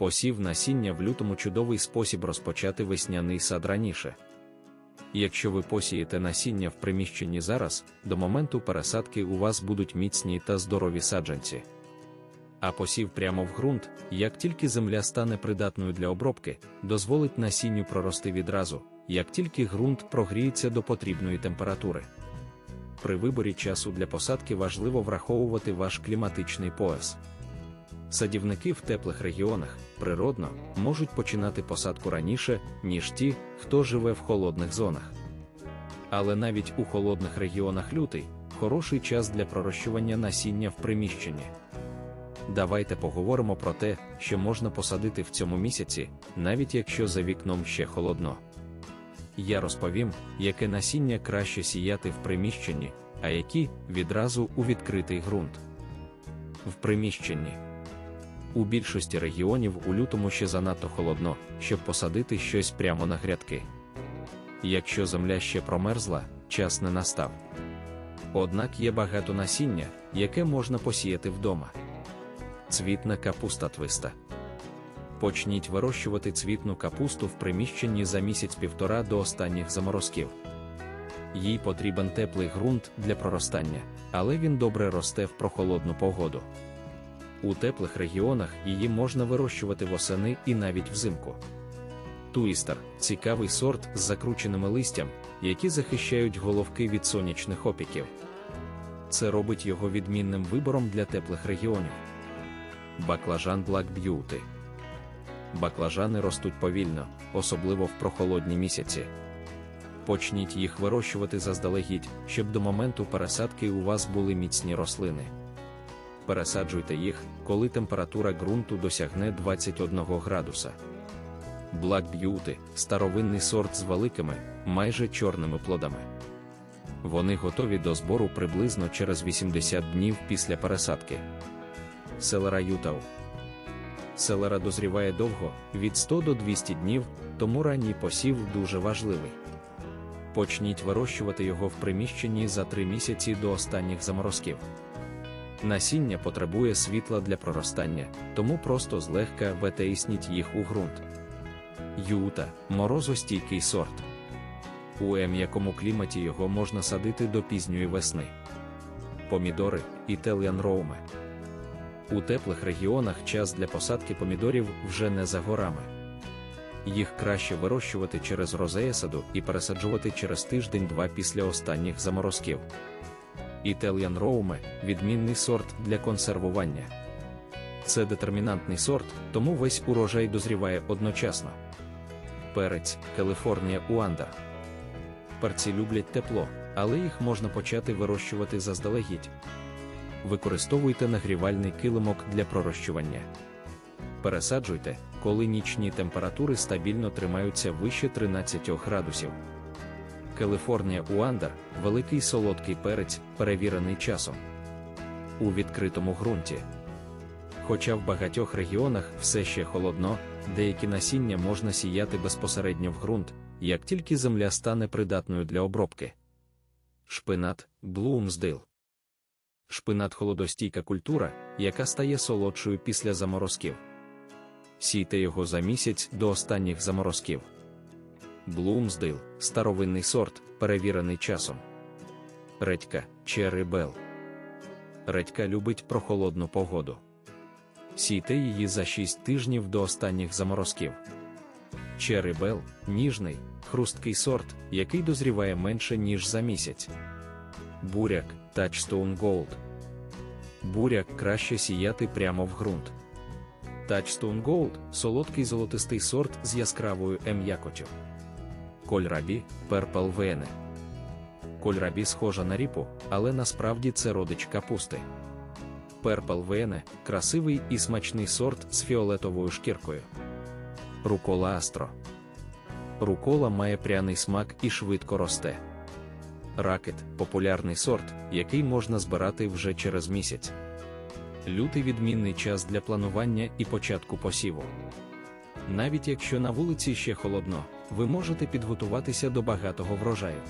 Посів насіння в лютому чудовий спосіб розпочати весняний сад раніше. Якщо ви посієте насіння в приміщенні зараз, до моменту пересадки у вас будуть міцні та здорові саджанці. А посів прямо в ґрунт, як тільки земля стане придатною для обробки, дозволить насінню прорости відразу, як тільки ґрунт прогріється до потрібної температури. При виборі часу для посадки важливо враховувати ваш кліматичний пояс. Садівники в теплих регіонах природно можуть починати посадку раніше, ніж ті, хто живе в холодних зонах. Але навіть у холодних регіонах лютий хороший час для пророщування насіння в приміщенні. Давайте поговоримо про те, що можна посадити в цьому місяці, навіть якщо за вікном ще холодно. Я розповім, яке насіння краще сіяти в приміщенні, а які відразу у відкритий ґрунт. В приміщенні. У більшості регіонів у лютому ще занадто холодно, щоб посадити щось прямо на грядки. Якщо земля ще промерзла, час не настав. Однак є багато насіння, яке можна посіяти вдома. Цвітна капуста твиста. Почніть вирощувати цвітну капусту в приміщенні за місяць-півтора до останніх заморозків. Їй потрібен теплий ґрунт для проростання, але він добре росте в прохолодну погоду. У теплих регіонах її можна вирощувати восени і навіть взимку. Туїстер цікавий сорт з закрученими листям, які захищають головки від сонячних опіків. Це робить його відмінним вибором для теплих регіонів. Баклажан Black Beauty Баклажани ростуть повільно, особливо в прохолодні місяці. Почніть їх вирощувати заздалегідь, щоб до моменту пересадки у вас були міцні рослини. Пересаджуйте їх, коли температура ґрунту досягне 21 градуса. Black Beauty – старовинний сорт з великими, майже чорними плодами. Вони готові до збору приблизно через 80 днів після пересадки. Селера Ютау Селера дозріває довго, від 100 до 200 днів, тому ранній посів дуже важливий. Почніть вирощувати його в приміщенні за 3 місяці до останніх заморозків. Насіння потребує світла для проростання, тому просто злегка ветеїсніть їх у ґрунт. Юта морозостійкий сорт. У м'якому кліматі його можна садити до пізньої весни. Помідори Italian Rome. У теплих регіонах час для посадки помідорів вже не за горами. Їх краще вирощувати через розеясаду і пересаджувати через тиждень-два після останніх заморозків. Italian Rome – відмінний сорт для консервування. Це детермінантний сорт, тому весь урожай дозріває одночасно. Перець Каліфорнія Уандер. Перці люблять тепло, але їх можна почати вирощувати заздалегідь. Використовуйте нагрівальний килимок для пророщування. Пересаджуйте, коли нічні температури стабільно тримаються вище 13 градусів. Каліфорнія Уандер великий солодкий перець, перевірений часом. У відкритому ґрунті. Хоча в багатьох регіонах все ще холодно, деякі насіння можна сіяти безпосередньо в ґрунт, як тільки земля стане придатною для обробки. Шпинат Блумсдейл Шпинат холодостійка культура, яка стає солодшою після заморозків. Сійте його за місяць до останніх заморозків. Блумсдейл старовинний сорт, перевірений часом. Редька Черри Белл. Редька любить прохолодну погоду. Сійте її за 6 тижнів до останніх заморозків. Черри Белл ніжний, хрусткий сорт, який дозріває менше, ніж за місяць. Буряк Touchstone Gold. Буряк краще сіяти прямо в ґрунт. Touchstone Gold солодкий золотистий сорт з яскравою м'якотю. Кольрабі Vene. Кольрабі схожа на ріпу, але насправді це родич капусти. Vene – красивий і смачний сорт з фіолетовою шкіркою. Рукола Астро. Рукола має пряний смак і швидко росте. Ракет популярний сорт, який можна збирати вже через місяць. Лютий відмінний час для планування і початку посіву. Навіть якщо на вулиці ще холодно, ви можете підготуватися до багатого врожаю.